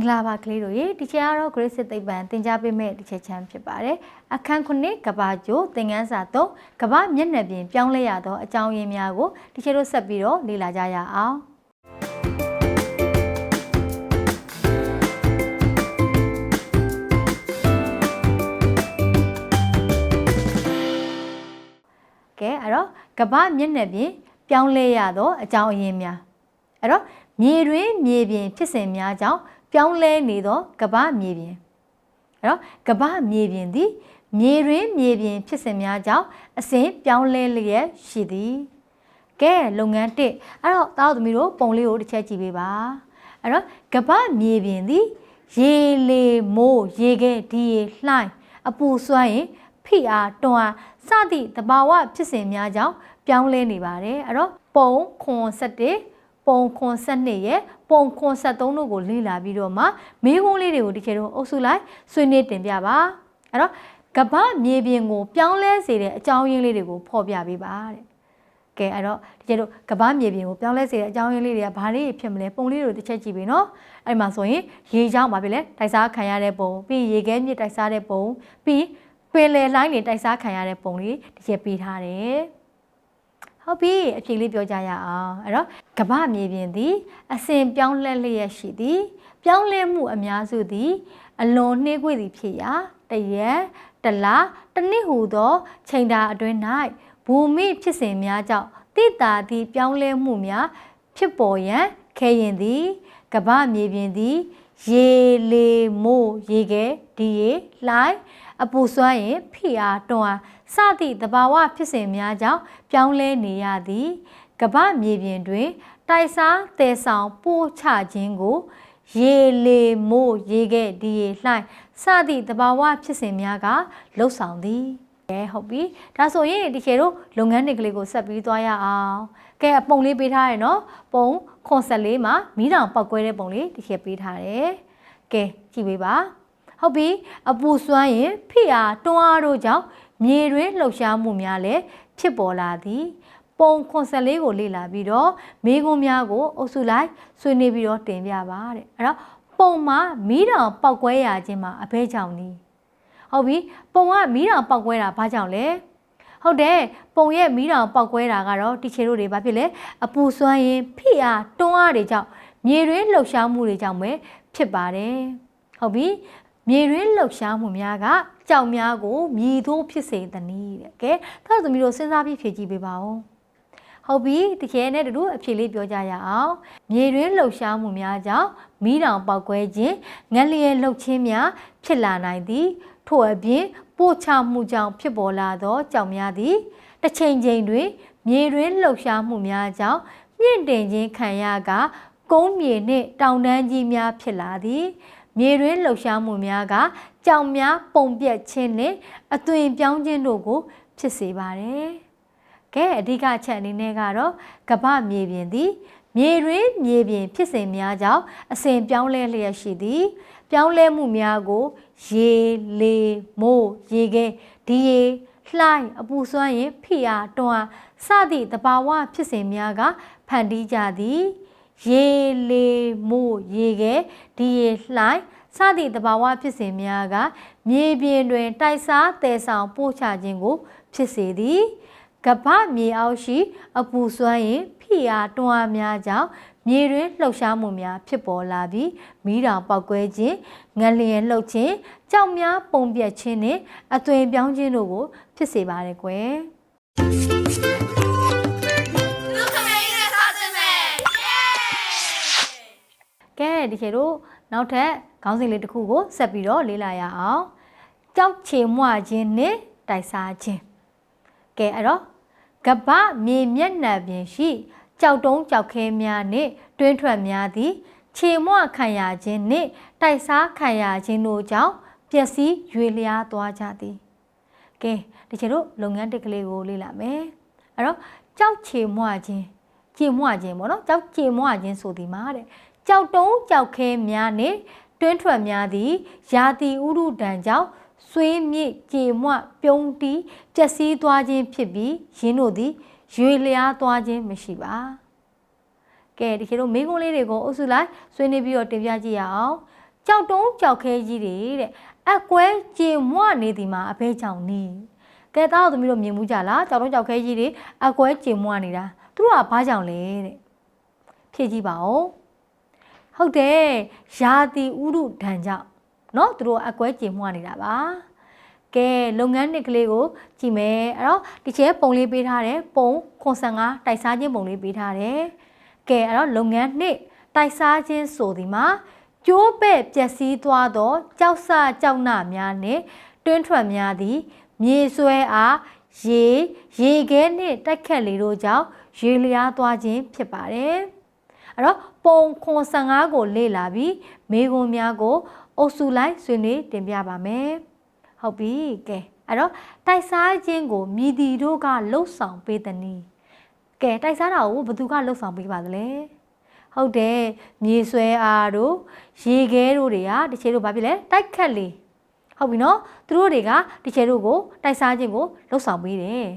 င်္ဂလာပါကလေးတို့ရေဒီချက်ကတော့ Grace သိပ္ပံသင်ကြားပေးမယ့်ဒီချက်ချမ်းဖြစ်ပါတယ်အခန်းခုနှစ်ကဘာကျိုးသင်ခန်းစာ3ကဘာမျက်နှာပြင်ပြောင်းလဲရသောအကြောင်းရင်းများကိုဒီချက်တို့ဆက်ပြီးတော့လေ့လာကြရအောင်ကဲအဲ့တော့ကဘာမျက်နှာပြင်ပြောင်းလဲရသောအကြောင်းအရင်းများအဲ့တော့မြေတွင်မြေပြင်ဖြစ်စဉ်များကြောင့် ပြောင်းလဲနေသောကဘာမြေပြင်အဲ့တော့ကဘာမြေပြင်သည် မြေတွင်မြေပြင် ဖြစ်စဉ်များကြောင့်အစဉ်ပြောင်းလဲလျက်ရှိသည်ကဲလုပ်ငန်း1အဲ့တော့သားတို့သမီးတို့ပုံလေးကိုတစ်ချက်ကြည့်ပေးပါအဲ့တော့ကဘာမြေပြင်သည်ရေလေမိုးရေခဲဒီရေလှိုင်းအပူစွမ်းရင်ဖိအားတွန်းအားစသည့်တဘာဝဖြစ်စဉ်များကြောင့်ပြောင်းလဲနေပါတယ်အဲ့တော့ပုံခွန်7 ပုံခွန်7ရဲ့ပုံခွန်73တို့ကိုလေ့လာပြီးတော့မှမေးခွန်းလေးတွေကိုဒီခေတ်တော့အုပ်စုလိုက်ဆွေးနွေးတင်ပြပါအဲ့တော့ကပ္ပမြေပြင်ကိုပြောင်းလဲစေတဲ့အကြောင်းရင်းလေးတွေကိုဖော်ပြပေးပါတဲ့ကဲအဲ့တော့ဒီကျတို့ကပ္ပမြေပြင်ကိုပြောင်းလဲစေတဲ့အကြောင်းရင်းလေးတွေကဘာလေးဖြစ်မလဲပုံလေးတွေတစ်ချက်ကြည့်ပြီနော်အဲ့မှာဆိုရင်ရေချောင်းပါပြီလေတိုက်စားခံရတဲ့ပုံပြီးရေခဲမြစ်တိုက်စားတဲ့ပုံပြီးပင်လယ်လိုင်းတွေတိုက်စားခံရတဲ့ပုံလေးတစ်ချက်ပေးထားတယ် ဟုတ်ပြီအဖြေလေးပြောကြရအောင်အဲ့တော့ကမ္ဘာမြေပြင်သည်အစဉ်ပြောင်းလဲလျက်ရှိသည် ပြောင်းလဲမှုအများစုသည် အလွန်နှေးကွေ့သည်ဖြစ်ရာတရက်တလားတစ်နှစ်ဟူသောချိန်တာအတွင်း၌ဘူမိဖြစ်စဉ်များကြောင့်တိတာသည့်ပြောင်းလဲမှုများဖြစ်ပေါ်ရန်ခဲရင်သည်ကမ္ဘာမြေပြင်သည် ရေလေမိုးရေခဲဒီရေလှိုင်း အပူစွမ်းရင်ဖိအားတွန်းအားစသည့်သဘာဝဖြစ်စဉ်များကြောင့်ပြောင်းလဲနေရသည်ကမ္ဘာမြေပြင်တွင် တိုက်စားတည်ဆောင်ပို့ချခြင်းကို ရေလေမိုးရေခဲဒီရေလှိုင်းစသည့်သဘာဝဖြစ်စဉ်များကလှုပ်ဆောင်သည်ကဲဟုတ်ပြီဒါဆိုရင်ဒီခေတို့လုပ်ငန်းတွေကလေးကိုဆက်ပြီးသွားရအောင်ကဲအပုံလေးပေးထားရနော်ပုံခွန်ဆက်လေးမှာမီးတောင်ပောက်ကွဲတဲ့ပုံလေးဒီခေပေးထားတယ်ကဲကြည့်ပေးပါ ဟုတ်ပြီအပူစွမ်းရင်ဖိအားတွန်းအားတို့ကြောင့်မြေတွင်လှုပ်ရှားမှုများလည်းဖြစ်ပေါ်လာသည်ပုံခွန်ဆက်လေးကိုလေ့လာပြီးတော့မိကုံးများကိုအုပ်စုလိုက်ဆွေးနွေးပြီးတော့တင်ပြပါတဲ့အဲ့တော့ပုံမှာမီးတောင်ပောက်ကွဲရခြင်းမှာအဘဲကြောင့်နီးဟုတ်ပြီပုံကမီးတောင်ပောက်ကွဲတာဘာကြောင့်လဲဟုတ်တယ်ပုံရဲ့မီးတောင်ပောက်ကွဲတာကတော့တီချေတို့တွေဘာဖြစ်လဲအပူစွမ်းရင်ဖိအားတွန်းအားတွေကြောင့်မြေတွင်းလှုပ်ရှားမှုတွေကြောင့်ပဲဖြစ်ပါတယ်ဟုတ်ပြီ မြေတွင်းလှုပ်ရှားမှုများကကြောက်များကိုမြည်သိုးဖြစ်စေသည်နည်းတဲ့ကဲဒါသမီးတို့စဉ်းစားပြီးဖြေကြည့်ပေးပါဦးဟုတ်ပြီတကယ်နဲ့တူအဖြေလေးပြောကြရအောင်မြေတွင်းလှုပ်ရှားမှုများကြောင့်မိတောင်ပေါက်ကွဲခြင်းငလျက်လှုပ်ခြင်းများဖြစ်လာနိုင်သည်ထို့အပြင်ပို့ချမှုကြောင့်ဖြစ်ပေါ်လာသောကြောင်များသည်တစ်ချိန်ချိန်တွင် မြေတွင်းလှုပ်ရှားမှုများကြောင့်မြင့်တင်ခြင်းခံရကကုန်းမြေနှင့်တောင်တန်းကြီးများဖြစ်လာသည် မြေတွင်းလှုပ်ရှားမှုများကကြောင်များပုံပြက်ခြင်းနှင့်အသွင်ပြောင်းခြင်းတို့ကို ဖြစ်စေပါတယ်။ကဲအဓိကချက်အနေနဲ့ကတော့ကပ္ပမြေပြင်သည်မြေတွင်မြေပြင်ဖြစ်စဉ်များကြောင့်အစဉ်ပြောင်းလဲလျက်ရှိသည် ပြောင်းလဲမှုများကို ရေလေမိုးရေခဲဒီရေလှိုင်းအပူစွမ်းရင်ဖိအားတွန်းအားစသည့်တဘာဝဖြစ်စဉ်များကဖန်တီးကြသည် ရေလေမိုးရေခဲဒီရေလှိုင်းစသည့်တဘာဝဖြစ်စဉ်များကမြေပြင်တွင် တိုက်စားတည်ဆောင်ပို့ချခြင်းကို ဖြစ်စေသည်ကပ္ပမြေအောက်ရှိ အပူစွမ်းရင်ဖိအားတွန်းအားများကြောင့်မြေတွင်လှုပ်ရှားမှုများဖြစ်ပေါ်လာပြီးမိတောင်ပောက်ကွဲခြင်းငလျင်လှုပ်ခြင်းကြောက်များပုံပြက်ခြင်းနဲ့အသွင်ပြောင်းခြင်းတို့ကို ဖြစ်စေပါတယ်ကွယ် ကဲဒီခေတ်တို့နောက်ထပ်ခေါင်းစဉ်လေးတစ်ခုကိုဆက်ပြီးတော့လေ့လာရအောင်ကြောက်ချေမွခြင်းနဲ့တိုက်စားခြင်းကဲအဲ့တော့ကပ္ပမြေမျက်နှာပြင်ရှိ ကြောက်တုံးကြောက်ခဲများနှင့်တွင်းထွက်များသည်ခြေမွခံရခြင်းနှင့်တိုက်စားခံရခြင်းတို့ကြောင့်ပျက်စီးရွေလျားသွားကြသည်ကဲဒီချေတို့လုပ်ငန်းတစ်ကလေးကိုလေ့လာမယ်အဲ့တော့ကြောက်ချေမွခြင်းချေမွခြင်းပေါ့နော်ကြောက်ချေမွခြင်းဆိုဒီမှာတဲ့ ကြောက်တုံးကြောက်ခဲများနှင့်တွင်းထွက်များသည်ယာတိဥရုဒံကြောင့်ဆွေးမြစ်ကြေမွပြုံးတီးပျက်စီးသွားခြင်းဖြစ်ပြီးယင်းတို့သည်ရွေလျားသွားခြင်းမရှိပါကဲဒီခေတ်တို့မိကုံးလေးတွေကိုအုပ်စုလိုက်ဆွေးနွေးပြီးတော့တင်ပြကြည့်ရအောင်ကြောက်တုံးကြောက်ခဲကြီးတွေတဲ့အကွဲကြေမွနေသည်မှာအဘဲကြောင့်နေကဲသားတို့သမီးတို့မြင်မှုကြလားကြောက်တုံးကြောက်ခဲကြီးတွေအကွဲကြေမွနေတာသူတို့ကဘာကြောင့်လဲတဲ့ဖြည့်ကြည့်ပါဦး ဟုတ်တယ်ရာတီဥရုဒဏ်ကြောင့်เนาะသူတို့အကွဲကြေမွနေတာပါကဲလုပ်ငန်းနှစ်ကလေးကိုကြည့်မယ်အဲ့တော့ဒီချဲပုံလေးပေးထားတယ်ပုံ85တိုက်စားခြင်းပုံလေးပေးထားတယ်ကဲအဲ့တော့လုပ်ငန်းနှစ်တိုက်စားခြင်းဆိုဒီမှာကျိုးပဲ့ပျက်စီးသွားသောကြောက်ဆကြောက်နှများနှင့်တွင်းထွက်များသည် မြေဆွဲအားရေရေခဲနှင့်တိုက်ခတ်လေတို့ကြောင့်ရေလျားသွားခြင်းဖြစ်ပါတယ်အဲ့တော့ ပုံခွန်15ကိုလေ့လာပြီးမေခွန်များကို အုပ်စုလိုက်ဆွေးနွေးတင်ပြပါမယ်ဟုတ်ပြီကဲအဲ့တော့တိုက်စားခြင်းကိုမြည်တီတို့ကလှုပ်ဆောင်ပေးတဲ့နည်းကဲတိုက်စားတာကိုဘယ်သူကလှုပ်ဆောင်ပေးပါသလဲဟုတ်တယ်မြေဆွဲအားတို့ရေခဲတို့တွေကတချို့တို့ဘာဖြစ်လဲတိုက်ခတ်လေဟုတ်ပြီနော်သူတို့တွေကတချို့တို့ကိုတိုက်စားခြင်းကိုလှုပ်ဆောင်ပေးတယ်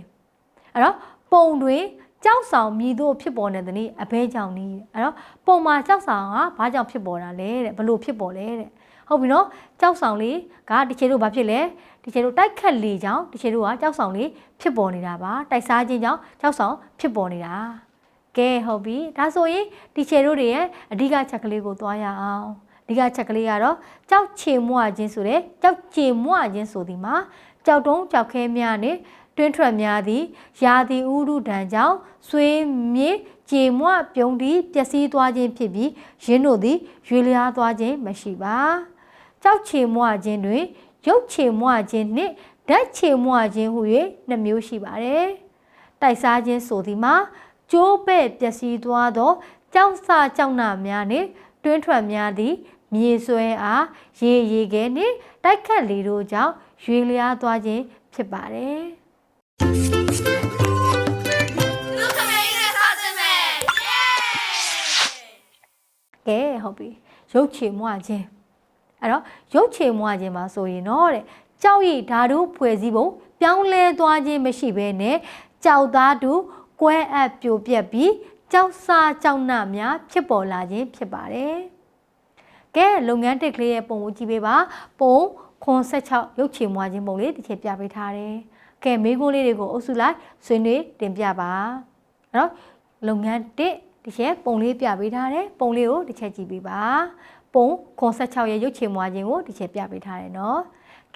အဲ့တော့ပုံတွေ ကြောက်ဆောင်မြည်တို့ဖြစ်ပေါ်နေတဲ့နည်းအဘဲကြောင့်နည်းအဲ့တော့ပုံမှာကြောက်ဆောင်ကဘာကြောင့်ဖြစ်ပေါ်တာလဲတဲ့ဘလို့ဖြစ်ပေါ်လဲတဲ့ဟုတ်ပြီနော်ကြောက်ဆောင်လေးကတချို့တို့ဘာဖြစ်လဲတချို့တို့တိုက်ခတ်လေကြောင့်တချို့တို့ကကြောက်ဆောင်လေးဖြစ်ပေါ်နေတာပါတိုက်စားခြင်းကြောင့်ကြောက်ဆောင်ဖြစ်ပေါ်နေတာကဲဟုတ်ပြီဒါဆိုရင်ဒီချေတို့တွေရဲ့အဓိကချက်ကလေးကိုသွားရအောင်အဓိကချက်ကလေးကတော့ကြောက်ချေမွခြင်းဆိုတဲ့ကြောက်ချေမွခြင်းဆိုဒီမှာကြောက်တုံးကြောက်ခဲများနဲ့ တွင်းထွက်များသည်ရာသီဥတုဒဏ်ကြောင့်ဆွေးမြေကြေမွပြုံးသည်ပျက်စီးသွားခြင်းဖြစ်ပြီးရင်းတို့သည်ရွေလျားသွားခြင်းမရှိပါကြောက်ချေမွခြင်းတွင်ရုပ်ချေမွခြင်းနှင့်ဓာတ်ချေမွခြင်းဟု၍နှစ်မျိုးရှိပါတယ်တိုက်စားခြင်းဆိုသည်မှာကျိုးပဲ့ပျက်စီးသွားသောကြောက်ဆကြောက်နာများနှင့်တွင်းထွက်များသည်မြေဆွဲအားရေရေခဲနှင့်တိုက်ခတ်လေတို့ကြောင့်ရွေလျားသွားခြင်းဖြစ်ပါတယ် ကဲဟုတ်ပြီရုပ်ချေမွခြင်းအဲ့တော့ရုပ်ချေမွခြင်းမှာဆိုရင်တော့တဲ့ကြောက်ရည်ဓာတုဖွဲ့စည်းပုံပြောင်းလဲသွားခြင်းမရှိဘဲနဲ့ကြောက်သားတူကွဲအပ်ပြိုပြက်ပြီးကြောက်စာကြောက်နှများဖြစ်ပေါ်လာခြင်းဖြစ်ပါတယ်ကဲလုပ်ငန်းတစ်ကလေးရဲ့ပုံကိုကြည့်ပေးပါပုံ96ရုပ်ချေမွခြင်းပုံလေးတစ်ချက်ပြပေးထားတယ်ကဲမိခိုးလေးတွေကိုအုပ်စုလိုက်ဆွေးနွေးတင်ပြပါအဲ့တော့လုပ်ငန်းတစ် တစ်ချက်ပုံလေးပြပေးထားတယ်ပုံလေးကိုတစ်ချက်ကြည့်ပေးပါပုံ96ရဲ့ရုပ်ချေမွခြင်းကိုတစ်ချက်ပြပေးထားတယ်နော်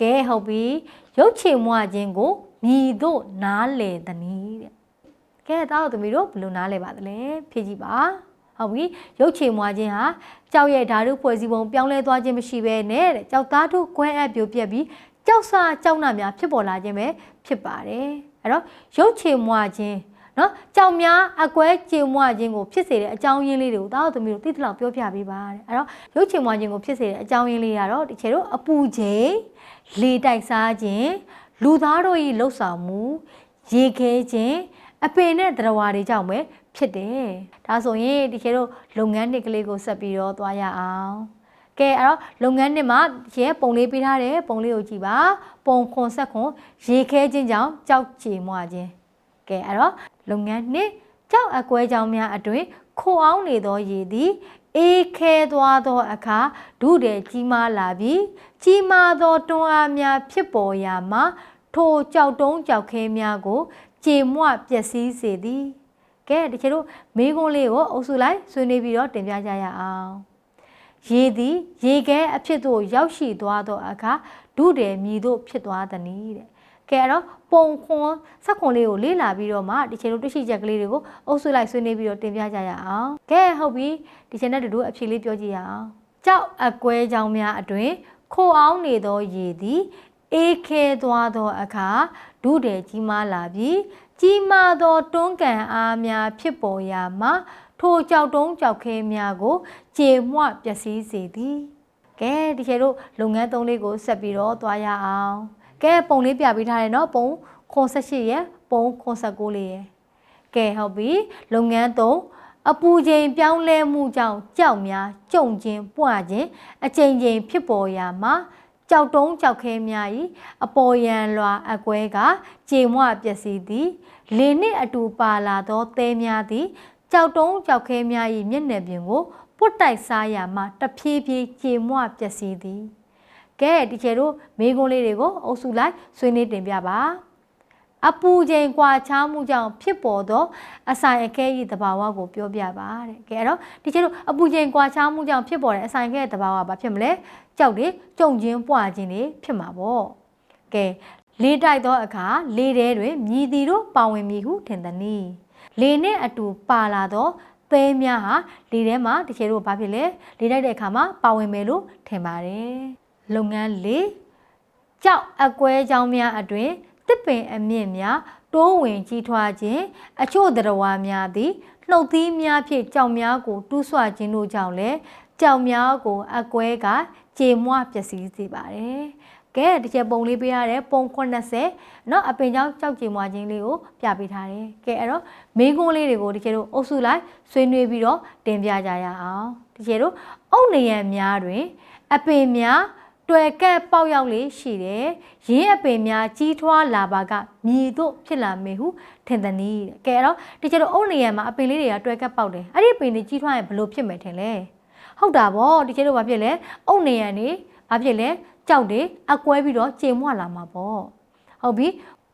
ကဲဟုတ်ပြီရုပ်ချေမွခြင်းကိုမြည်တို့နားလေသနည်းတဲ့ကဲသားတို့သမီးတို့ဘယ်လိုနားလဲပါသလဲဖြည့်ကြည့်ပါဟုတ်ပြီရုပ်ချေမွခြင်းဟာကြောက်ရဲ့ဓာတုဖွဲ့စည်းပုံပြောင်းလဲသွားခြင်းမရှိဘဲနဲ့တဲ့ကြောက်သားတို့ကွဲအပ်ပြိုပြက်ပြီးကြောက်စာကြောက်နှများဖြစ်ပေါ်လာခြင်းပဲဖြစ်ပါတယ်အဲ့တော့ရုပ်ချေမွခြင်း နော်ကြောင်များအကွဲကြေမွခြင်းကိုဖြစ်စေတဲ့အကြောင်းရင်းလေးတွေကိုတားတို့သမီးတို့သိသလောက်ပြောပြပေးပါတဲ့အဲ့တော့ရုပ်ချေမွခြင်းကိုဖြစ်စေတဲ့အကြောင်းရင်းလေးကတော့တချေတို့အပူချိန်လေတိုက်စားခြင်းလူသားတို့၏လှုပ်ဆောင်မှုရေခဲခြင်းအပင်နဲ့သရဝါတွေကြောင့်ပဲဖြစ်တယ်ဒါဆိုရင်တချေတို့လုပ်ငန်းတွေကလေးကိုဆက်ပြီးတော့သွားရအောင်ကဲအဲ့တော့လုပ်ငန်းနှစ်မှာရဲပုံလေးပေးထားတယ်ပုံလေးကိုကြည့်ပါပုံခွန်ဆက်ခွန်ရေခဲခြင်းကြောင့်ကြောက်ကြေမွခြင်းကဲအဲ့တော့ လုပ်ငန်းနှစ်ကြောက်အကွဲကြောင့်များအတွင်ခိုအောင်နေသောရည်သည်အေးခဲသွားသောအခါဒုတဲ့ကြီးမားလာပြီးကြီးမားသောတွန်းအားများဖြစ်ပေါ်ရာမှာထိုကြောက်တုံးကြောက်ခဲများကိုကြေမွပျက်စီးစေသည်ကဲတချို့တို့မေးခွန်းလေးကိုအုပ်စုလိုက်ဆွေးနွေးပြီးတော့တင်ပြကြရအောင်ရေသည်ရေခဲအဖြစ်သို့ရောက်ရှိသွားသောအခါဒုတယ်မြည်သို့ဖြစ်သွားသည်တဲ့ကဲအဲ့တော့ ပုံခွန်စက်ခွန်လေးကိုလေ့လာပြီးတော့မှဒီချိန်တို့တွေ့ရှိချက်ကလေးတွေကိုအုပ်စုလိုက်ဆွေးနွေးပြီးတော့တင်ပြကြရအောင်ကဲဟုတ်ပြီဒီချိန်နဲ့တူတူအဖြေလေးပြောကြည့်ရအောင်ကြောက်အကွဲကြောင်များအတွင်ခိုအောင်နေသောရေသည်အေးခဲသွားသောအခါဒုတယ်ကြီးမားလာပြီးကြီးမားသောတွန်းကန်အားများဖြစ်ပေါ်ရာမှာထိုကြောက်တုံးကြောက်ခဲများကိုကြေမွပျက်စီးစေသည်ကဲဒီချိန်တို့လုပ်ငန်းသုံးလေးကိုဆက်ပြီးတော့သွားရအောင် ကဲပုံလေးပြပေးထားတယ်နော်ပုံ88ရဲ့ပုံ89လေးရဲ့ကဲဟုတ်ပြီလုပ်ငန်းသုံးအပူချိန်ပြောင်းလဲမှုကြောင့်ကြောက်များကြုံခြင်းပွားခြင်းအချိန်ချင်းဖြစ်ပေါ်ရာမှာကြောက်တုံးကြောက်ခဲများ၏အပေါ်ယံလွာအကွဲကကြေမွပျက်စီးသည်လေနှင့်အတူပါလာသောသဲများသည် ကြောက်တုံးကြောက်ခဲများ၏မျက်နှာပြင်ကိုပွတ်တိုက်စားရမှတဖြည်းဖြည်းကြေမွပျက်စီးသည် ကဲဒီချေတို့မိကုံးလေးတွေကိုအုပ်စုလိုက်ဆွေးနွေးတင်ပြပါအပူချိန်ကွာခြားမှုကြောင့်ဖြစ်ပေါ်သောအဆိုင်အခဲ၏တဘာဝကိုပြောပြပါတဲ့ကဲအဲ့တော့ဒီချေတို့အပူချိန်ကွာခြားမှုကြောင့်ဖြစ်ပေါ်တဲ့အဆိုင်အခဲရဲ့တဘာဝကဘာဖြစ်မလဲကြောက်တွေကြုံချင်းပွားခြင်းတွေဖြစ်မှာပေါ့ကဲလေးတိုက်သောအခါလေးတဲတွင်မြည်သည်တို့ပါဝင်မည်ဟုထင်သည်နီလေနှင့်အတူပါလာသောသဲများဟာလေထဲမှာတကယ်တော့ဘာဖြစ်လဲလေတိုက်တဲ့အခါမှာပါဝင်မယ်လို့ထင်ပါတယ် လုပ်ငန်းလေးကြောက်အကွဲကြောင်းများအတွင်တစ်ပင်အမြင့်များတိုးဝင်ကြီးထွားခြင်းအချို့တရဝါများသည်နှုတ်သီးများဖြင့်ကြောက်များကိုတူးဆွခြင်းတို့ကြောင့်လည်းကြောက်များကိုအကွဲကကြေမွပျက်စီးစေပါတယ်ကဲဒီချက်ပုံလေးပေးရတယ်ပုံ80เนาะအပင်ကြောင့်ကြောက်ကြည်မွားခြင်းလေးကိုပြပေးထားတယ်ကဲအဲ့တော့မင်းကုန်းလေးတွေကိုဒီချက်တို့အုပ်စုလိုက်ဆွေးနွေးပြီးတော့တင်ပြကြရအောင်ဒီချက်တို့အုတ်နေရံများတွင် အပင်များ တွေ့ကက်ပေါက်ရောက်လေးရှိတယ်ရင်းအပင်များကြီးထွားလာပါကမြည်တို့ဖြစ်လာမေဟုထင်သည်နီးတဲ့ကဲအဲ့တော့ဒီချက်တို့အုတ်နေရံမှာအပင်လေးတွေကတွေ့ကက်ပေါက်တယ်အဲ့ဒီအပင်တွေကြီးထွားရင်ဘယ်လိုဖြစ်မယ်ထင်လဲဟုတ်တာဗောဒီချက်တို့ဘာဖြစ်လဲအုတ်နေရံနေဘာဖြစ်လဲကြောက်တယ်အကွဲပြီးတော့ကြေမွလာမှာပေါ့ဟုတ်ပြီ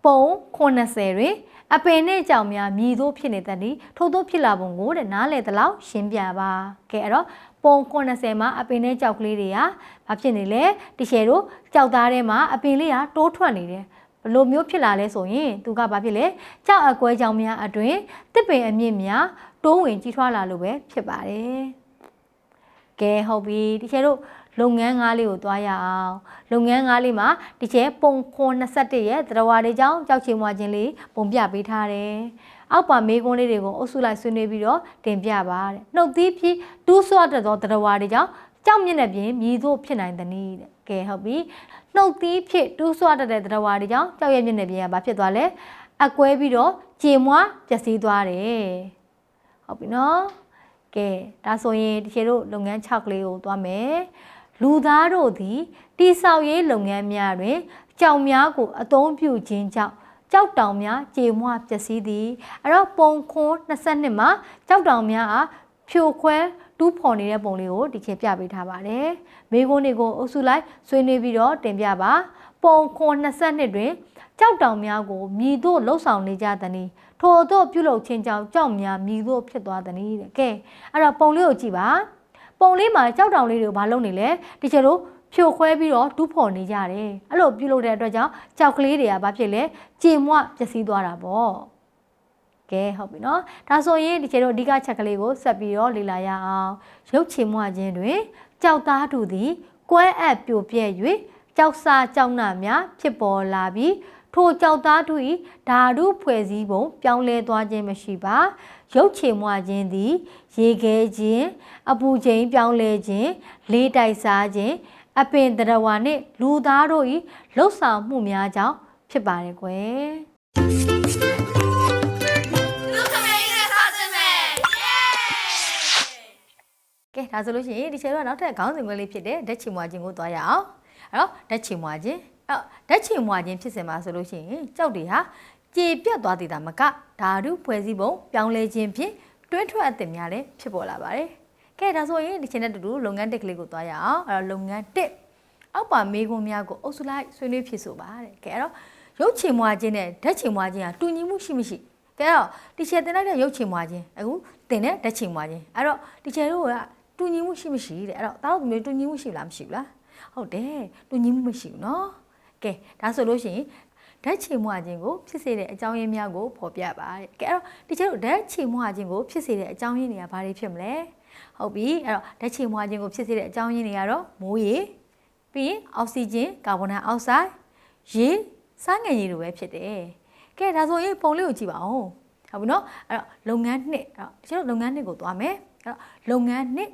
ပုံ80တွင်အပင်နဲ့ကြောင်များမြည်သို့ဖြစ်နေတဲ့ဒီထို့သောဖြစ်လာပုံကိုတဲ့နားလေတလောက်ရှင်းပြပါကဲအဲ့တော့ ပုံ80မှာအပင်နဲ့ကြောက်ကလေးတွေကဘာဖြစ်နေလဲတရှယ်တို့ကြောက်သားထဲမှာအပင်လေးကတိုးထွက်နေတယ်ဘလို့မျိုးဖြစ်လာလဲဆိုရင်သူကဘာဖြစ်လဲကြောက်အကွဲကြောင်များအတွင်တစ်ပင်အမြင့်များတိုးဝင်ကြီးထွားလာလို့ပဲဖြစ်ပါတယ်ကဲဟုတ်ပြီတရှယ်တို့ လုပ်ငန်းငါးလေးကိုသွားရအောင်လုပ်ငန်းငါးလေးမှာဒီကျဲပုံခွန်21ရဲ့သရဝါတွေကြောင့်ကြောက်ချင်မွာခြင်းလေးပုံပြပေးထားတယ်အောက်ပါမေးခွန်းလေးတွေကိုအုပ်စုလိုက်ဆွေးနွေးပြီးတော့တင်ပြပါတဲ့နှုတ်သီးဖြီးတူးဆွတ်တဲ့သောသရဝါတွေကြောင့်ကြောက်မျက်နှာပြင်မြည်သို့ဖြစ်နိုင်သည်နည်းတဲ့ကဲဟုတ်ပြီနှုတ်သီးဖြစ်တူးဆွတ်တဲ့သရဝါတွေကြောင့်ကြောက်ရဲ့မျက်နှာပြင်ကဘာဖြစ်သွားလဲအကွဲပြီးတော့ကြေမွားပျက်စီးသွားတယ်ဟုတ်ပြီနော်ကဲဒါဆိုရင်ဒီခြေတို့လုပ်ငန်း6ကလေးကိုသွားမယ် လူသားတို့သည်တိဆောက်ရေးလုပ်ငန်းများတွင် ကြောင်များကိုအသုံးပြုခြင်းကြောင့်ကြောက်တောင်များကြေမွပျက်စီးသည်အဲ့တော့ပုံခွန်း22မှာကြောက်တောင်များအားဖြိုခွဲတူးဖော်နေတဲ့ပုံလေးကိုဒီခေတ်ပြပေးထားပါတယ်မိကုန်းတွေကိုအုပ်စုလိုက်ဆွေးနွေးပြီးတော့တင်ပြပါပုံခွန်း22တွင်ကြောက်တောင်များကိုမြည်တို့လှုပ်ဆောင်နေကြသည်။ထို့သောပြုလုပ်ခြင်းကြောင့်ကြောက်များမြည်တို့ဖြစ်သွားသည်တဲ့။ကဲအဲ့တော့ပုံလေးကိုကြည့်ပါ။ ပုံလေးမှာကြောက်တောင်လေးတွေကိုဘာလုပ်နေလဲ။ဒီကျတို့ဖြိုခွဲပြီးတော့တူးဖော်နေကြတယ်။အဲ့လိုပြုလုပ်တဲ့အတွက်ကြောင့်ကြောက်ကလေးတွေကဘာဖြစ်လဲ။ကြေမွပျက်စီးသွားတာပေါ့။ကဲဟုတ်ပြီနော်ဒါဆိုရင်ဒီကျေတော့အဓိကချက်ကလေးကိုဆက်ပြီးတော့လေ့လာရအောင်ရုပ်ချေမွခြင်းတွင်ကြောက်သားတို့သည်ကွဲအပ်ပြိုပြဲ့၍ကြောက်စာကြောက်နာများဖြစ်ပေါ်လာပြီး ထိုကြောက်သားတို့၏ဓာတုဖွဲ့စည်းပုံ ပြောင်းလဲသွားခြင်းမရှိပါရုပ်ချေမွခြင်းသည် ရေခဲခြင်းအပူချိန်ပြောင်းလဲခြင်းလေးတိုက်စားခြင်းအပင်တရဝါနှင့်လူသားတို့၏လှုပ်ဆောင်မှုများကြောင့်ဖြစ်ပါတယ်ကွယ်လူခမေးနဲ့စားခြင်းပဲယေးကဲဒါဆိုလို့ရှိရင်ဒီချေတော့နောက်ထပ်ခေါင်းစဉ်ခွဲလေးဖြစ်တဲ့ဓာတ်ချီမွာခြင်းကိုသွားရအောင်အဲ့တော့ဓာတ်ချီမွာခြင်း အဲ့တော့ဓာတ်ချီမွာခြင်းဖြစ်စင်မှာဆိုလို့ရှိရင်ကြောက်တွေဟာကြေပြတ်သွားသေးတာမကဓာတုဖွဲ့စည်းပုံပြောင်းလဲခြင်းဖြင့်တွင်းထွက်အသစ်များလည်းဖြစ်ပေါ်လာပါတယ်ကဲဒါဆိုရင်ဒီချိန်နဲ့တူတူလုပ်ငန်းတက်ကလေးကိုသွားရအောင်အဲ့တော့လုပ်ငန်းတစ်အောက်ပါမေးခွန်းများကိုအုပ်စုလိုက်ဆွေးနွေးဖြစ်ဆိုပါတဲ့ကဲအဲ့တော့ရုပ်ချီမွာခြင်းနဲ့ဓာတ်ချီမွာခြင်းဟာတူညီမှုရှိမရှိကဲတော့ဒီချေတင်လိုက်တဲ့ရုပ်ချီမွာခြင်းအခုတင်တဲ့ဓာတ်ချီမွာခြင်းအဲ့တော့ဒီချေတို့က တူညီမှုရှိမရှိတဲ့အဲ့တော့တားတို့မျိုးတူညီမှုရှိလားမရှိဘူးလားဟုတ်တယ်တူညီမှုမရှိဘူးเนาะ ကဲဒါဆိုလို့ရှိရင်ဓာတ်ချေမွှခြင်းကိုဖြစ်စေတဲ့အကြောင်းရင်းများကိုဖော်ပြပါတဲ့။ကဲအဲ့တော့ဒီချက်တို့ဓာတ်ချေမွှခြင်းကိုဖြစ်စေတဲ့အကြောင်းရင်းတွေကဘာတွေဖြစ်မလဲ။ဟုတ်ပြီ။အဲ့တော့ဓာတ်ချေမွှခြင်းကိုဖြစ်စေတဲ့အကြောင်းရင်းတွေကတော့မိုးရေပြီးရင်အောက်ဆီဂျင်ကာဗွန်ဒိုင်အောက်ဆိုက်ရေစားငံရေတွေပဲဖြစ်တယ်။ကဲဒါဆိုရင်ပုံလေးကိုကြည့်ပါဦး။ဟုတ်ပြီနော်။အဲ့တော့လုပ်ငန်းနှစ်အဲ့တော့ကျွန်တော်လုပ်ငန်းနှစ်ကိုသွားမယ်။အဲ့တော့လုပ်ငန်းနှစ်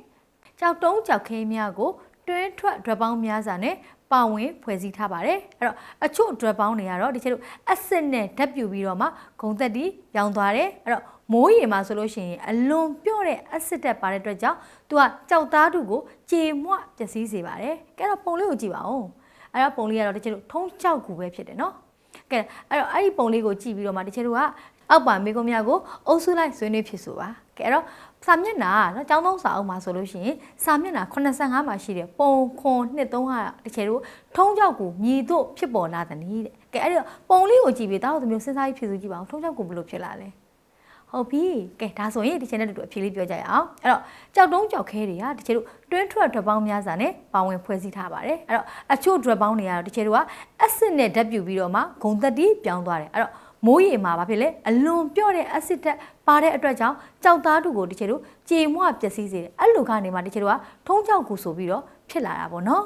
ကြောက်တုံးကြောက်ခဲများကိုတွင်းထွက်ဒရပောင်းများစွာနဲ့ ပါဝင်ဖွဲ့စည်းထားပါတယ်အဲ့တော့အချို့ဒရပေါင်းတွေကတော့ဒီချက်လို့အဆစ်နဲ့ဓာတ်ပြူပြီးတော့မှဂုံသက်တီရောင်သွားတယ်အဲ့တော့မိုးရေမှာဆိုလို့ရှိရင်အလွန်ပြော့တဲ့အဆစ်တက်ပါတဲ့အတွက်ကြောင့်သူကကြောက်သားတူကိုကြေမွပျက်စီးစေပါတယ်ကဲတော့ပုံလေးကိုကြည့်ပါဦးအဲ့တော့ပုံလေးကတော့ဒီချက်လို့ထုံးကြောက်ကူပဲဖြစ်တယ်နော်ကဲအဲ့တော့အဲ့ဒီပုံလေးကိုကြည့်ပြီးတော့မှဒီချက်တို့ကအောက်ပါမိကုံများကိုအုပ်စုလိုက်ဆွေးနွေးဖြစ်ဆိုပါကဲအဲ့တော့ စာမျက်နှာနော်ចောင်းသုံးစာအုပ်မှာဆိုလို့ရှိရင်စာမျက်နှာ85မှာရှိတယ်ပုံခွန်နှစ်သုံးဟာတကယ်လို့ထုံးကြောက်ကိုမြည်တို့ဖြစ်ပေါ်လာတဲ့နည်းတဲ့ကဲအဲ့တော့ပုံလေးကိုကြည့်ပြီးတောက်သူမျိုးစဉ်းစားကြည့်ဖြစ်ဆိုကြည့်ပါအောင်ထုံးကြောက်ကိုဘယ်လိုဖြစ်လာလဲဟုတ်ပြီကဲဒါဆိုရင်ဒီချက်နဲ့တူတူအဖြေလေးပြောကြရအောင်အဲ့တော့ကြောက်တုံးကြောက်ခဲတွေကတကယ်လို့တွင်းထွက်ထွက်ပေါင်းများစွာနဲ့ပါဝင်ဖွဲ့စည်းထားပါတယ်အဲ့တော့အချို့ drug ပေါင်းတွေကတော့တကယ်လို့က acid နဲ့ဓာတ်ပြုပြီးတော့မှဂုံသက်တီပြောင်းသွားတယ်အဲ့တော့ မိုးရေမှာဘာဖြစ်လဲအလွန်ပြော့တဲ့ acid ဓာတ်ပါတဲ့အတွက်ကြောင့်ကြောက်သားတူကိုတကယ်လို့ကြေမွပျက်စီးစေတယ်အဲ့လိုကနေမှတကယ်လို့ကထုံးကြောက်ကူဆိုပြီးတော့ဖြစ်လာတာပေါ့နော်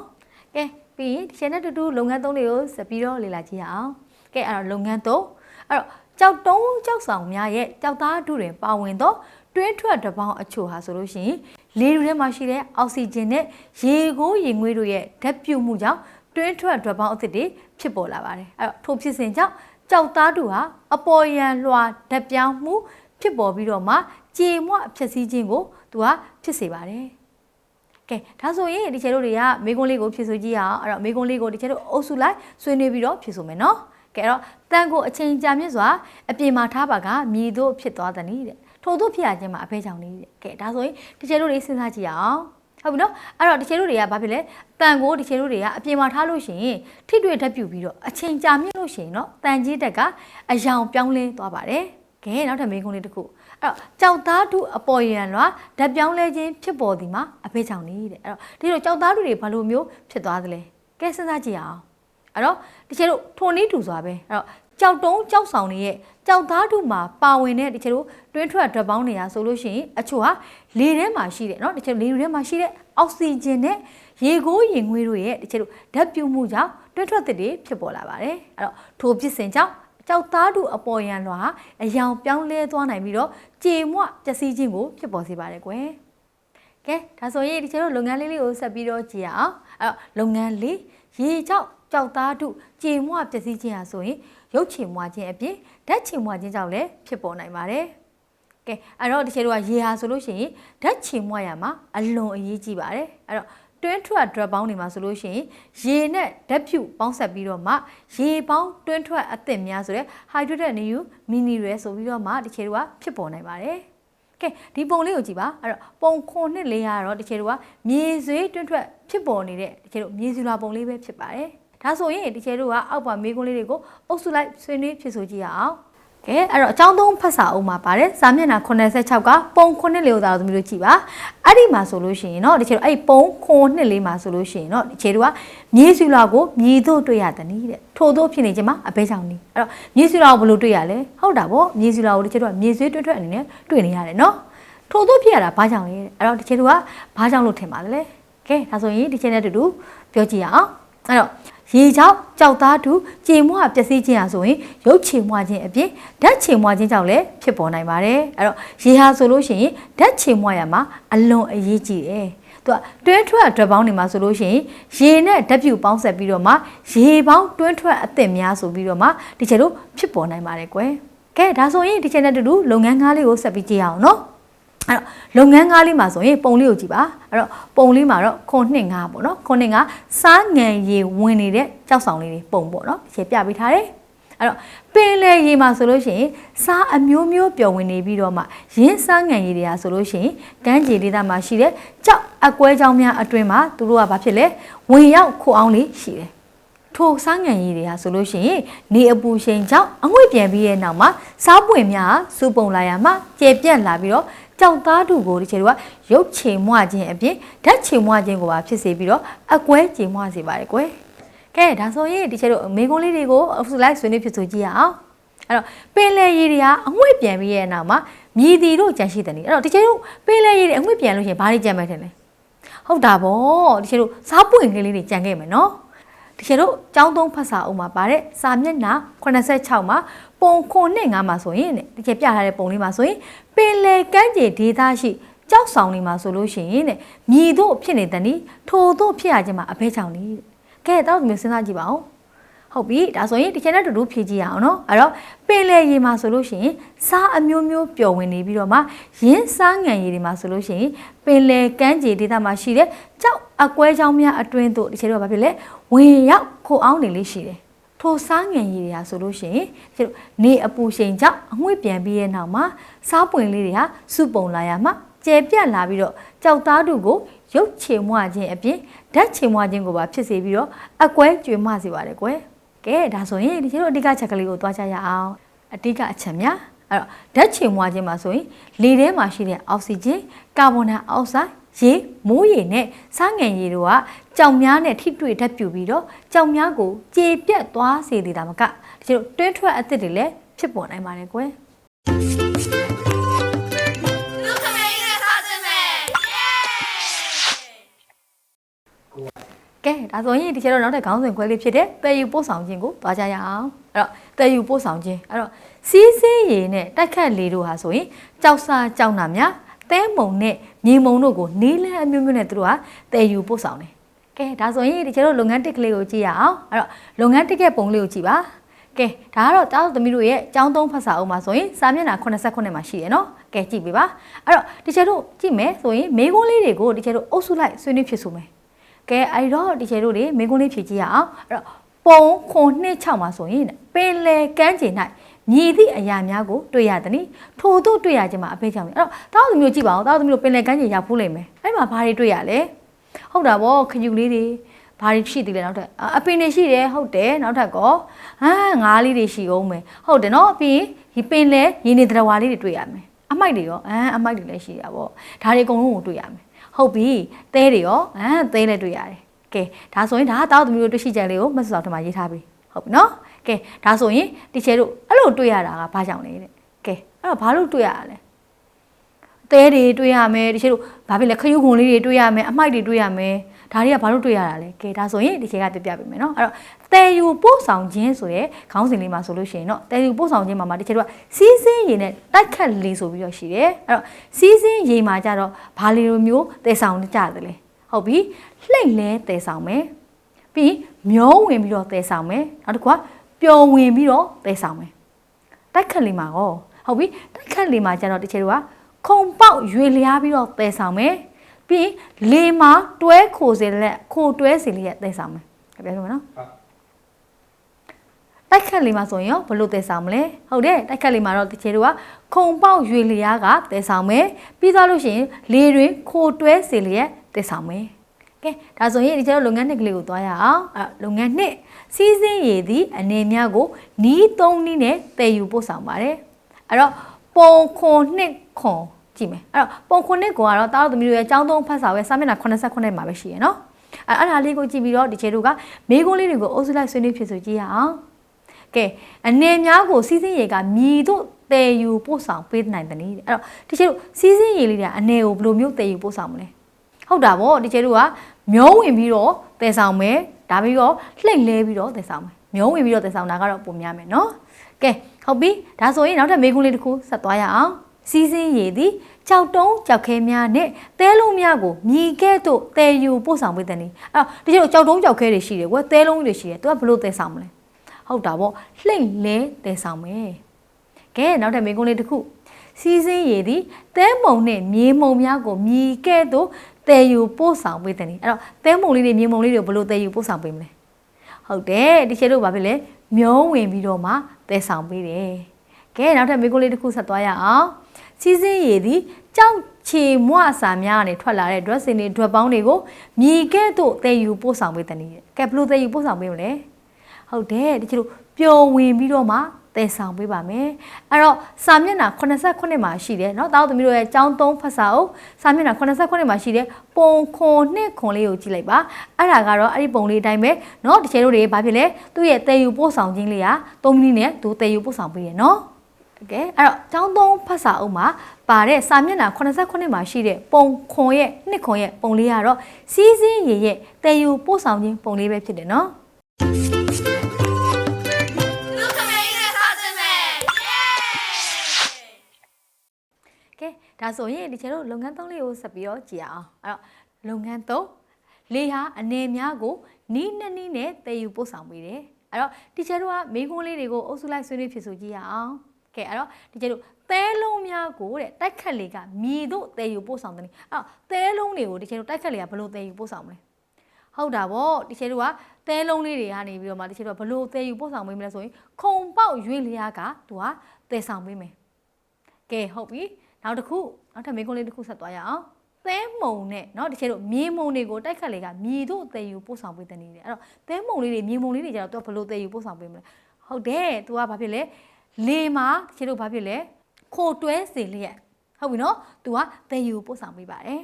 ကဲပြီးရင်ဒီချက်နဲ့တူတူလုပ်ငန်းသုံးလေးကိုစပြီးတော့လေ့လာကြည့်ရအောင်ကဲအဲ့တော့လုပ်ငန်းသုံးအဲ့တော့ကြောက်တုံးကြောက်ဆောင်များရဲ့ကြောက်သားတို့တွင်ပါဝင်သောတွင်းထွက်တစ်ပေါင်းအချို့ဟာဆိုလို့ရှိရင်လေတွေထဲမှာရှိတဲ့အောက်ဆီဂျင်နဲ့ရေကိုရေငွေ့တို့ရဲ့ဓာတ်ပြုတ်မှုကြောင့်တွင်းထွက်တစ်ပေါင်းအသစ်တွေဖြစ်ပေါ်လာပါတယ်အဲ့တော့ထို့ဖြစ်စဉ်ကြောင့် ကြောက်သားတို့ဟာအပေါ်ယံလွှာဓာတ်ပြောင်းမှု ဖြစ်ပေါ်ပြီးတော့မှကြေမွဖြစ်စည်းခြင်းကိုသူကဖြစ်စေပါတယ်ကဲဒါဆိုရင်ဒီချေတို့တွေကမေကွန်းလေးကိုဖြည့်ဆိုကြည့်ရအောင်အဲ့တော့မေကွန်းလေးကိုဒီချေတို့အုပ်စုလိုက်ဆွေးနွေးပြီးတော့ဖြည့်ဆိုမယ်နော်ကဲအဲ့တော့တန်ကိုအချိန်ကြာမြင့်စွာအပြင်မှာထားပါကမြည်တို့ဖြစ်သွားသည်တဲ့ထို့သို့ဖြစ်ရခြင်းမှာအဖဲကြောင့်နေတဲ့ကဲဒါဆိုရင်ဒီချေတို့တွေစဉ်းစားကြည့်ရအောင် ဟုတ်ပြီနော်အဲ့တော့ဒီချေတို့တွေကဘာဖြစ်လဲတန်ကိုဒီချေတို့တွေကအပြင်မှာထားလို့ရှိရင်ထိတွေ့တက်ပြူပြီးတော့အချိန်ကြာမြင့်လို့ရှိရင်နော်တန်ကြီးတက်ကအယောင်ပြောင်းလဲသွားပါတယ်ကဲနောက်ထပ်မေကွန်းလေးတစ်ခုအဲ့တော့ကြောက်သားတုအပေါ်ရန်လွာဓာတ်ပြောင်းလဲခြင်းဖြစ်ပေါ်ဒီမှာအဖေချောင်နေတဲ့အဲ့တော့ဒီလိုကြောက်သားတုတွေဘာလို့မျိုးဖြစ်သွားသလဲကဲစဉ်းစားကြည့်အောင်အဲ့တော့တချို့တို့ထိုနည်းတူစွာပဲအဲ့တော့ ကြောက်တုံးကြောက်ဆောင်တွေရဲ့ကြောက်သားတုမှာပါဝင်တဲ့တချို့တို့တွင်းထွက်ဓာတ်ပေါင်းတွေဟာဆိုလို့ရှိရင်အချို့ဟာလေထဲမှာရှိတယ်เนาะတချို့လေထဲမှာရှိတဲ့အောက်ဆီဂျင်နဲ့ရေကိုးရေငွေးတို့ရဲ့တချို့တို့ဓာတ်ပြုမှုကြောင့်တွင်းထွက်သစ်တွေဖြစ်ပေါ်လာပါတယ်အဲ့တော့ထိုဖြစ်စဉ်ကြောင့်ကြောက်သားတူအပေါ်ရန်လွှာအယောင်ပြောင်းလဲသွားနိုင်ပြီးတော့ကြေမွပျက်စီးခြင်းကိုဖြစ်ပေါ်စေပါတယ်ကွယ်။ကဲဒါဆိုရင်ဒီကျတော့လုပ်ငန်းလေးလေးကိုဆက်ပြီးတော့ကြည့်ရအောင်။အဲ့တော့လုပ်ငန်းလေးရေကြောက် ကြောက်သားတူကြေမွပျက်စီးခြင်းဟာဆိုရင်ရုပ်ချေမွခြင်းအပြင်ဓာတ်ချေမွခြင်းကြောင့်လည်းဖြစ်ပေါ်နိုင်ပါတယ်။ကဲအဲ့တော့ဒီကျတော့ရေဟာဆိုလို့ရှိရင်ဓာတ်ချေမွရမှာအလွန်အရေးကြီးပါတယ်။အဲ့တော့တွင်းထွက် drop ပေါင်းတွေမှာဆိုလို့ရှိရင်ရေနဲ့ဓာတ်ဖြူပေါင်းဆက်ပြီးတော့မှရေပေါင်းတွင်းထွက်အသစ်များဆိုတဲ့ hydrated new mineral ဆိုပြီးတော့မှဒီချေတို့ကဖြစ်ပေါ်နိုင်ပါတယ်။ကဲဒီပုံလေးကိုကြည့်ပါအဲ့တော့ပုံခွန်နှစ်လေးရတော့ဒီချေတို့ကမြေဆွေးတွင်းထွက်ဖြစ်ပေါ်နေတဲ့ဒီချေတို့မြေစုလာပုံလေးပဲဖြစ်ပါတယ်။ ဒါဆိုရင်ဒီချေတို့ကအောက်ပါမေးခွန်းလေးတွေကိုအုပ်စုလိုက်ဆွေးနွေးဖြစ်ဆိုကြည့်ရအောင်။ကဲအဲ့တော့အကြောင်းသုံးဖတ်စာအုပ်မှာပါတယ်စာမျက်နှာ86ကပုံ9လေးကိုသာသမီးတို့ကြည့်ပါအဲ့ဒီမှာဆိုလို့ရှိရင်เนาะဒီချေတို့အဲ့ပုံ9လေးမှာဆိုလို့ရှိရင်เนาะဒီချေတို့ကမြေစုလာကိုမြေတို့တွေ့ရတဲ့နည်းတဲ့ထို့သောဖြစ်နေခြင်းမှာအဘဲချောင်းနည်းအဲ့တော့မြေစုလာကိုဘယ်လိုတွေ့ရလဲဟုတ်တာဗောမြေစုလာကိုဒီချေတို့ကမြေဆွေးတွတ်တွတ်အနေနဲ့တွေ့နေရတယ်เนาะထို့သောဖြစ်ရတာဘာကြောင့်လဲအဲ့တော့ဒီချေတို့ကဘာကြောင့်လို့ထင်ပါလဲကဲဒါဆိုရင်ဒီချေနဲ့အတူတူပြောကြည့်ရအောင်အဲ့တော့ ရေချောက်ကြောက်သားတူကြေမွပျက်စီးခြင်းဟာဆိုရင်ရုပ်ချေမွခြင်းအပြင်ဓာတ်ချေမွခြင်းကြောင့်လည်းဖြစ်ပေါ်နိုင်ပါတယ်အဲ့တော့ရေဟာဆိုလို့ရှိရင်ဓာတ်ချေမွရမှာအလွန်အရေးကြီးတယ်သူကတွင်းထွက်အတွက်ပေါင်းနေမှာဆိုလို့ရှိရင်ရေနဲ့ဓာတ်ပြူပေါင်းဆက်ပြီးတော့မှရေပေါင်းတွင်းထွက်အသစ်များဆိုပြီးတော့မှဒီချက်တို့ဖြစ်ပေါ်နိုင်ပါတယ်ကွယ်ကဲဒါဆိုရင်ဒီချက်နဲ့တူတူလုပ်ငန်းကားလေးကိုဆက်ပြီးကြည့်အောင်နော် အဲ့တော့လုပ်ငန်းကားလေးမှာဆိုရင်ပုံလေးကိုကြည့်ပါအဲ့တော့ပုံလေးမှာတော့ခွန်နှစ်ငါပေါ့နော်ခွန်နှစ်ငါစားငံရေဝင်နေတဲ့ကြောက်ဆောင်လေးတွေပုံပေါ့နော်ဒီပြပေးထားတယ်အဲ့တော့ပင်လေရေမှာဆိုလို့ရှိရင်စားအမျိုးမျိုးပျော်ဝင်နေပြီးတော့မှရင်းစားငံရည်တွေကဆိုလို့ရှိရင်ကမ်းခြေဒေသမှာရှိတဲ့ကြောက်အကွဲကြောင်းများအတွင်းမှာသူတို့ကဘာဖြစ်လဲဝင်ရောက်ခိုအောင်လေးရှိတယ်ထိုစားငံရည်တွေဟာဆိုလို့ရှိရင်နေအပူချိန်ကြောင့်အငွေ့ပြန်ပြီးတဲ့နောက်မှာစားပွင့်များစူပုံလာရမှာကျေပြန့်လာပြီးတော့ ကြောက်သားတူကိုဒီချေတို့ကရုပ်ချေမွခြင်းအပြင်ဓာတ်ချေမွခြင်းကိုပါဖြစ်စေပြီးတော့အကွဲချေမွစေပါတယ်ကွယ်ကဲဒါဆိုရင်ဒီချေတို့မေကွန်းလေးတွေကိုအဖူလိုက်ဆွေးနွေးဖြစ်ဆိုကြည့်ရအောင်အဲ့တော့ပင်လယ်ရည်တွေကအငွေ့ပြန်ပြီးရဲ့နောက်မှာမြည်တီတို့ကြံရှိတယ်နေအဲ့တော့ဒီချေတို့ပင်လယ်ရည်တွေအငွေ့ပြန်လို့ရှိရင်ဘာတွေကြံမဲ့ထင်လဲဟုတ်တာဗောဒီချေတို့စားပွင့်ကလေးတွေကြံခဲ့မယ်နော် တကယ်တော့ចောင်းသုံးဖတ်စာအုပ်မှာပါတဲ့စာမျက်နှာ86မှာပုံခွန်နဲ့ငါမှာဆိုရင်တဲ့တကယ်ပြထားတဲ့ပုံလေးမှာဆိုရင်ပင်လယ်ကမ်းခြေဒေသရှိကြောက်ဆောင်နေမှာဆိုလို့ရှိရင်တဲ့မြည်တို့ဖြစ်နေတဲ့နီးထိုတို့ဖြစ်ရခြင်းမှာအဖဲချောင်နေတဲ့ကဲတော့မျိုးစဉ်းစားကြည့်ပါဦး ဟုတ်ပြီဒါဆိုရင်ဒီချက်နဲ့တူတူဖြည့်ကြည့်ရအောင်နော်အဲ့တော့ပင်လယ်ရေမှာဆိုလို့ရှိရင်စားအမျိုးမျိုးပျော်ဝင်နေပြီးတော့မှရင်းစားငံရေတွေမှာဆိုလို့ရှိရင်ပင်လယ်ကမ်းခြေဒေသမှာရှိတဲ့ကြောက်အကွဲချောင်းများအတွင်းတို့ဒီချက်တော့ဘာဖြစ်လဲဝင်ရောက်ခိုအောင်နေလေးရှိတယ်ထိုထိုစားငံရည်တွေဟာဆိုလို့ရှိရင်ကျတို့နေအပူချိန်ကြောင့်အငွေ့ပြန်ပြီးရဲ့နောက်မှာစားပွင့်လေးတွေဟာစုပုံလာရမှာကျဲပြတ်လာပြီးတော့ကြောက်သားတို့ကိုရုပ်ချေမွခြင်းအပြင်ဓာတ်ချေမွခြင်းကိုပါဖြစ်စေပြီးတော့အကွဲကျွေမစေပါတယ်ကွယ် ကဲဒါဆိုရင်ဒီကျတို့အဓိကချက်ကလေးကိုသွားကြရအောင်အဓိကအချက်များအဲ့တော့ဓာတ်ချေမွခြင်းမှာဆိုရင်လေထဲမှာရှိတဲ့အောက်ဆီဂျင်ကာဗွန်ဒိုင်အောက်ဆိုဒ်ရေမိုးရေနဲ့စားငံရေတို့ကကြောင်များနဲ့ထိတွေ့ဓာတ်ပြူပြီးတော့ကြောင်များကိုကြေပြတ်သွားစေသေးတာမကဒီကျတို့တွင်းထွက်အသစ်တွေလည်းဖြစ်ပေါ်နိုင်ပါတယ်ကွယ် ဒါဆိုရင်ဒီချက်တော့နောက်ထပ်ခေါင်းစဉ်ခွဲလေးဖြစ်တဲ့တည်ယူပို့ဆောင်ခြင်းကိုသွားကြရအောင်အဲ့တော့တည်ယူပို့ဆောင်ခြင်းအဲ့တော့စီးစင်းရည်နဲ့တိုက်ခတ်လေတို့ဟာဆိုရင်ကြောက်စာကြောက်နာများတဲမုံနဲ့မြေမုံတို့ကိုနီးလန်းအမျိုးမျိုးနဲ့သူတို့ကတည်ယူပို့ဆောင်တယ်ကဲဒါဆိုရင်ဒီချက်တော့လုပ်ငန်းတစ်ကလေးကိုကြည့်ရအောင်အဲ့တော့လုပ်ငန်းတစ်ကက်ပုံလေးကိုကြည့်ပါကဲဒါကတော့တားသမီးတို့ရဲ့ចောင်းသုံးဖတ်စာအုပ်မှာဆိုရင်စာမျက်နှာ89မှာရှိရနော်ကဲကြည့်ပေးပါအဲ့တော့ဒီချက်တို့ကြည့်မယ်ဆိုရင်မေကွန်းလေးတွေကိုဒီချက်တို့အုပ်စုလိုက်ဆွေးနွေးဖြစ်ဆိုမယ် ကဲအဲ့တော့ဒီချေတို့တွေမင်းကုန်းလေးဖြည့်ကြည့်ရအောင်အဲ့တော့ပုံခွန်နှစ်6မှာဆိုရင်ပင်လေကမ်းခြေ၌မြည်သည့်အရာများကိုတွေ့ရသည်။ထို့သို့တွေ့ရခြင်းမှာအဖေချောင်းတယ်။အဲ့တော့တောက်သမီးတို့ကြည့်ပါဦးတောက်သမီးတို့ပင်လေကမ်းခြေရောက်ဖူးလိမ့်မယ်။အဲ့မှာဘာတွေတွေ့ရလဲ။ဟုတ်တာဗောခယူလေးတွေဘာတွေရှိသေးလဲနောက်ထပ်အာအပင်တွေရှိတယ်ဟုတ်တယ်နောက်ထပ်ကောဟမ်ငါးလေးတွေရှိအောင်မယ်ဟုတ်တယ်နော်ပြီးရင်ဒီပင်လေရင်းနေတရဝါလေးတွေတွေ့ရမယ်အမိုက်တွေရောအမ်အမိုက်တွေလည်းရှိတာဗောဒါတွေအကုန်လုံးကိုတွေ့ရမယ် ဟုတ်ပြီသဲတွေရောဟမ်သဲလည်းတွေ့ရတယ်ကဲဒါဆိုရင်ဒါကတောက်သမီးတို့တွေ့ရှိချက်လေးကိုမတ်စွာထမရေးထားပြီဟုတ်ပြီနော်ကဲဒါဆိုရင်တီချဲတို့အဲ့လိုတွေ့ရတာကဘာကြောင့်လဲတဲ့ကဲအဲ့တော့ဘာလို့တွေ့ရတာလဲသဲတွေတွေ့ရမယ်တီချဲတို့ဘာဖြစ်လဲခရုခွန်လေးတွေတွေ့ရမယ်အမိုက်တွေတွေ့ရမယ် ဒါတွေကဘာလို့တွေ့ရတာလဲကဲဒါဆိုရင်ဒီချဲကပြပြပေးမယ်နော်အဲ့တော့တဲယူပို့ဆောင်ခြင်းဆိုတဲ့ခေါင်းစဉ်လေးမှာဆိုလို့ရှိရင်တော့တဲယူပို့ဆောင်ခြင်းမှာမှာဒီချဲတို့ကစီးစင်းရည်နဲ့တိုက်ခတ်လေးဆိုပြီးတော့ရှိတယ်အဲ့တော့စီးစင်းရည်မှာကြတော့ဘာလီလိုမျိုးတဲဆောင်ကြတယ်လေဟုတ်ပြီလှိမ့်လဲတဲဆောင်မယ်ပြီးမျောဝင်ပြီးတော့တဲဆောင်မယ်နောက်တစ်ခုကပျော်ဝင်ပြီးတော့တဲဆောင်မယ်တိုက်ခတ်လေးမှာရောဟုတ်ပြီတိုက်ခတ်လေးမှာကြတော့ဒီချဲတို့ကခုံပေါက်ရွေလျားပြီးတော့တဲဆောင်မယ် ပြီးရင်လေမှာတွဲခိုစေလက်ခိုတွဲစီလေးရဲ့တဲဆောင်မယ်ပြောပြမယ်နော်တိုက်ခတ်လေးမှာဆိုရင်ရောဘယ်လိုတည်ဆောင်မလဲဟုတ်တယ်တိုက်ခတ်လေးမှာတော့တချေတို့ကခုံပေါက်ရွေလျားကတည်ဆောင်မယ်ပြီးသွားလို့ရှိရင်လေတွင်ခိုတွဲစီလျက်တည်ဆောင်မယ်ကဲဒါဆိုရင်ဒီကျတော့လုပ်ငန်းနှစ်ကလေးကိုသွားရအောင်အဲ့လုပ်ငန်းနှစ်စီးစင်းရည်သည်အနေများကိုနီးသုံးနီးနဲ့တည်ယူပို့ဆောင်ပါတယ်အဲ့တော့ပုံခွန်နှစ်ခွန် ကြည့်မယ်အဲ့တော့ပုံခွန်နှစ်ခွန်ကတော့တားတော်သမီးတို့ရဲ့အကြောင်းသုံးဖတ်စာပဲစာမျက်နှာ89မှာပဲရှိရနော်အဲ့အဲ့ဒါလေးကိုကြည့်ပြီးတော့ဒီချေတို့ကမေးခွန်းလေးတွေကိုအုပ်စုလိုက်ဆွေးနွေးဖြစ်ဆိုကြည့်ရအောင်ကဲအနေများကိုစီးစင်းရေကမြည်တို့တည်ယူပို့ဆောင်ပေးနိုင်တယ်အဲ့တော့ဒီချေတို့စီးစင်းရေလေးတွေအနေကိုဘယ်လိုမျိုးတည်ယူပို့ဆောင်မလဲဟုတ်တာဗောဒီချေတို့ကမျောဝင်ပြီးတော့တည်ဆောင်မယ်ဒါပြီးတော့လှိမ့်လဲပြီးတော့တည်ဆောင်မယ်မျောဝင်ပြီးတော့တည်ဆောင်တာကတော့ပုံများမယ်နော်ကဲဟုတ်ပြီဒါဆိုရင်နောက်ထပ်မေးခွန်းလေးတစ်ခုဆက်သွားရအောင် စီးစင်းရေသည်ကြောက်တုံးကြောက်ခဲများနဲ့တဲလုံးများကိုမြည်ကဲ့သို့တည်ယူပို့ဆောင်ပေးတဲ့နေအဲ့တော့ဒီချေတို့ကြောက်တုံးကြောက်ခဲတွေရှိတယ်ကွယ်တဲလုံးတွေရှိတယ်သူကဘယ်လိုတည်ဆောင်မလဲဟုတ်တာဗောလှိမ့်လဲတဲဆောင်မယ်ကဲနောက်ထပ်မေးခွန်းလေးတစ်ခုစီးစင်းရည်သည်တဲမုံနဲ့မြေမုံများကိုမြည်ကဲ့သို့တဲယူပို့ဆောင်ပေးတယ်အဲ့တော့တဲမုံလေးတွေမြေမုံလေးတွေကိုဘယ်လိုတဲယူပို့ဆောင်ပေးမလဲဟုတ်တယ်ဒီချေတို့ဘာဖြစ်လဲမျောဝင်ပြီးတော့မှတဲဆောင်ပေးတယ်ကဲနောက်ထပ်မေးခွန်းလေးတစ်ခုဆက်သွားရအောင် စီးစင်းရည်သည်ကြောက်ချေမွအစာများကနေထွက်လာတဲ့ dress တွေ dress ပေါင်းတွေကိုမြည်ကဲ့သို့တဲယူပို့ဆောင်ပေးတယ်ကဲဘယ်လိုတဲယူပို့ဆောင်ပေးမလဲ ဟုတ်တယ်ဒီကျလို့ပျော်ဝင်ပြီးတော့မှတည်ဆောင်ပေးပါမယ်အဲ့တော့စာမျက်နှာ89မှာရှိတယ်เนาะတောက်သမီးတို့ရဲ့ចောင်း3ဖတ်စာအုပ်စာမျက်နှာ89မှာရှိတယ်ပုံခွန်နှစ်ခွန်လေးကိုကြည့်လိုက်ပါအဲ့ဒါကတော့အဲ့ဒီပုံလေးအတိုင်းပဲเนาะဒီချေတို့တွေဘာဖြစ်လဲသူ့ရဲ့တည်ယူပို့ဆောင်ခြင်းလေးက3မိနစ်နဲ့သူတည်ယူပို့ဆောင်ပေးတယ်เนาะ ကဲအဲ့တော့ကျောင်းသုံးဖတ်စာအုပ်မှာပါတဲ့စာမျက်နှာ89မှာရှိတဲ့ပုံခွန်ရဲ့နှစ်ခွန်ရဲ့ပုံလေးကတော့စီးစင်းရည်ရဲ့တည်ယူပို့ဆောင်ခြင်းပုံလေးပဲဖြစ်တယ်နော်ကဲဒါဆိုရင်ဒီချေတို့လုပ်ငန်းသုံးလေးကိုဆက်ပြီးတော့ကြည့်ရအောင်အဲ့တော့လုပ်ငန်းသုံးလေးဟာအနေများကိုနီးနှစ်နီးနဲ့တည်ယူပို့ဆောင်ပေးတယ်အဲ့တော့ဒီချေတို့ကမိခွန်းလေးတွေကိုအုပ်စုလိုက်ဆွေးနွေးဖြစ်ဆိုကြည့်ရအောင် ကဲအဲ့တော့ဒီချေတို့သဲလုံးများကိုတဲ့တိုက်ခတ်လေးကမြည်တို့တည်ယူပို့ဆောင်တယ်အဲ့တော့သဲလုံးတွေကိုဒီချေတို့တိုက်ခတ်လေးကဘယ်လိုတည်ယူပို့ဆောင်မလဲ ဟုတ်တာဗောတချေတို့ကသဲလုံးလေးတွေကနေပြီးတော့မှတချေတို့ကဘလို့သဲယူပို့ဆောင်ပေးမလဲဆိုရင်ခုံပေါက်ရွေးလျားကသူကသဲဆောင်ပေးမယ်ကဲဟုတ်ပြီနောက်တစ်ခုနောက်ထပ်မေးခွန်းလေးတစ်ခုဆက်သွားရအောင်သဲမုံနဲ့เนาะတချေတို့မြေမုံတွေကိုတိုက်ခတ်လေကမြေတို့သဲယူပို့ဆောင်ပေးတဲ့နေတယ်အဲ့တော့သဲမုံလေးတွေမြေမုံလေးတွေကျတော့သူကဘလို့သဲယူပို့ဆောင်ပေးမလဲဟုတ်တယ်သူကဘာဖြစ်လဲ လေမှာတချေတို့ဘာဖြစ်လဲခိုတွဲစေလျက်ဟုတ်ပြီနော်သူကသဲယူပို့ဆောင်ပေးပါတယ်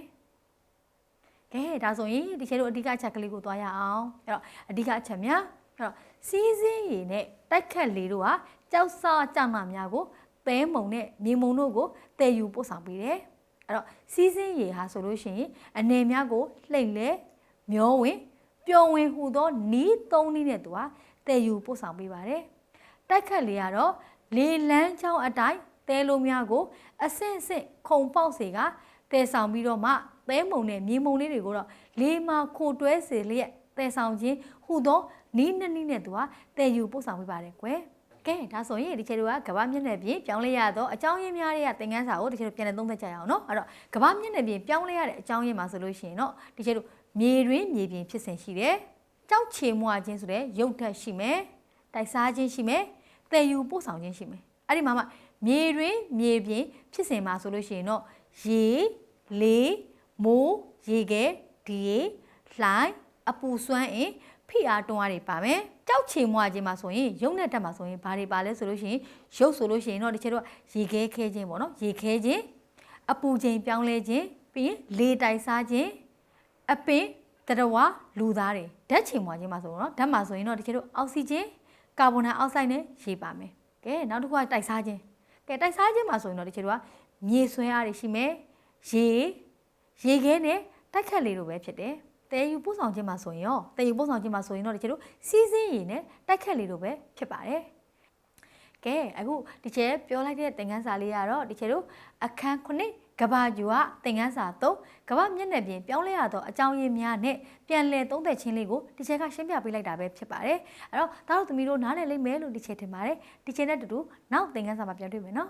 ကဲဒါဆိုရင်ဒီချေတို့အဓိကအချက်ကလေးကိုသွားရအောင်အဲ့တော့အဓိကအချက်များအဲ့တော့စီးစင်းရည်နဲ့တိုက်ခတ်လေးတို့ဟာကြောက်စားကြောက်မှများကိုသဲမုံနဲ့မြေမုံတို့ကိုတည်ယူပို့ဆောင်ပေးတယ်အဲ့တော့စီးစင်းရည်ဟာဆိုလို့ရှိရင်အနေများကိုလှိမ့်လဲမျောဝင်ပျော်ဝင်ဟူသောနီးသုံးနီးနဲ့သူဟာတည်ယူပို့ဆောင်ပေးပါတယ်တိုက်ခတ်လေးကတော့ လေလန်းချောင်းအတိုင်းတဲလုံးများကိုအဆင့်ဆင့်ခုံပေါက်စေကတည်ဆောင်ပြီးတော့မှသဲမုံနဲ့မြေမုံလေးတွေကိုတော့လေမာခိုတွဲစေလျက်တည်ဆောင်ခြင်းဟူသောနီးနှစ်နီးနဲ့သူဟာတည်ယူပို့ဆောင်ပေးပါတယ်ကွယ်ကဲဒါဆိုရင်ဒီချေတို့ကကမ္ဘာမျက်နှာပြင်ပြောင်းလဲရတော့အကြောင်းရင်းများတွေကသင်ခန်းစာကိုဒီချေတို့ပြန်လည်သုံးသပ်ကြရအောင်နော်အဲ့တော့ကမ္ဘာမျက်နှာပြင်ပြောင်းလဲရတဲ့အကြောင်းရင်းမှာဆိုလို့ရှိရင်တော့ဒီချေတို့မြေတွင်းမြေပြင်ဖြစ်စဉ်ရှိတယ်ကြောက်ချေမွာခြင်းဆိုတဲ့ရုပ်ဓာတ်ရှိမယ်တိုက်စားခြင်းရှိမယ် တည်ယူပို့ဆောင်ခြင်းရှိမယ်အဲ့ဒီမှာမှမြေတွင်းမြေပြင်ဖြစ်စဉ်မှာဆိုလို့ရှိရင်တော့ရေလေမိုးရေခဲဒီရေလှိုင်းအပူစွမ်းအင်ဖိအားတွန်းအားတွေပါမယ်ကြောက်ချေမွာခြင်းမှာဆိုရင်ရုပ်နဲ့တက်မှာဆိုရင်ဘာတွေပါလဲဆိုလို့ရှိရင်ရုပ်ဆိုလို့ရှိရင်တော့ဒီချက်တော့ရေခဲခဲခြင်းပေါ့နော်ရေခဲခြင်းအပူချိန်ပြောင်းလဲခြင်းပြီးရင်လေတိုက်စားခြင်းအပင်တရဝလူသားတွေဓာတ်ချေမွာခြင်းမှာဆိုတော့ဓာတ်မှာဆိုရင်တော့ဒီချက်တော့အောက်ဆီဂျင် ကာဗွန်ဒိုင်အောက်ဆိုက်နဲ့ရေပါမယ်ကဲနောက်တစ်ခုကတိုက်စားခြင်းကဲတိုက်စားခြင်းမှာဆိုရင်တော့ဒီချက်တော့မြေဆွဲအားတွေရှိမယ်ရေရေခဲနဲ့တိုက်ခတ်လေလိုပဲဖြစ်တယ်တဲယူပို့ဆောင်ခြင်းမှာဆိုရင်ရောတဲယူပို့ဆောင်ခြင်းမှာဆိုရင်တော့ဒီချက်တို့စီးစင်းရည်နဲ့တိုက်ခတ်လေလိုပဲဖြစ်ပါတယ်ကဲအခုဒီချက်ပြောလိုက်တဲ့သင်ခန်းစာလေးကတော့ဒီချက်တို့အခန်းခုနှစ် ကဘာယူကသင်ခန်းစာ3ကဘာမျက်နှာပြင်ပြောင်းလဲရတော့အကြောင်းရင်းများနဲ့ပြန်လည်သုံးသပ်ခြင်းလေးကိုဒီချက်ကရှင်းပြပေးလိုက်တာပဲဖြစ်ပါတယ်အဲ့တော့ဒါတို့သမီးတို့နားလည်လိမ့်မယ်လို့ဒီချက်ထင်ပါတယ်ဒီချက်နဲ့တူတူနောက်သင်ခန်းစာမှာပြန်တွေ့မယ်နော်